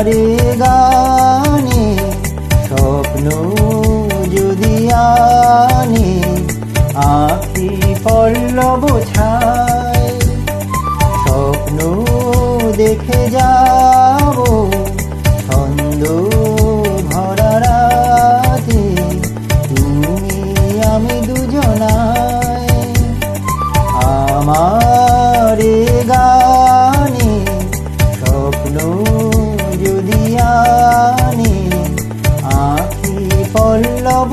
করে গানে স্বপ্ন যদি আনে আঁকি পল্লব ছায়। স্বপ্ন দেখে যা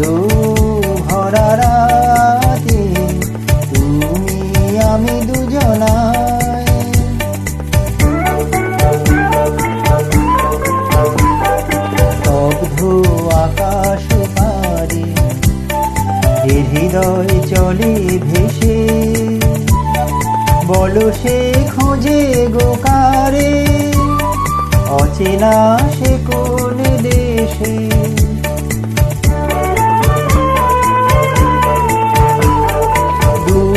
ছন্দ ভরা রাতে, তুমি আমি দুজনায় স্তব্ধ আকাশ পারে হৃদয় চলে ভেসে। বলো সে খোঁজে গোকারে অচেনা সে কোন দেশে?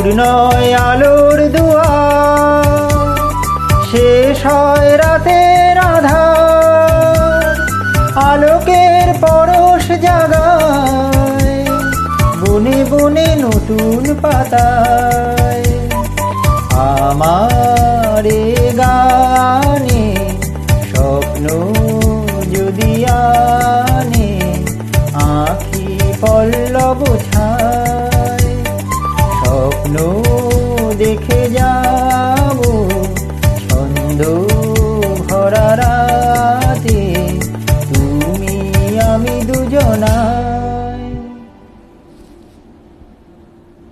দূর নয় আলোর দুয়ার। শেষ হয় রাতের আধার। আলোকের পরশ জাগায়। বনে বনে নতুন পাতায়। আমার গানে 又能。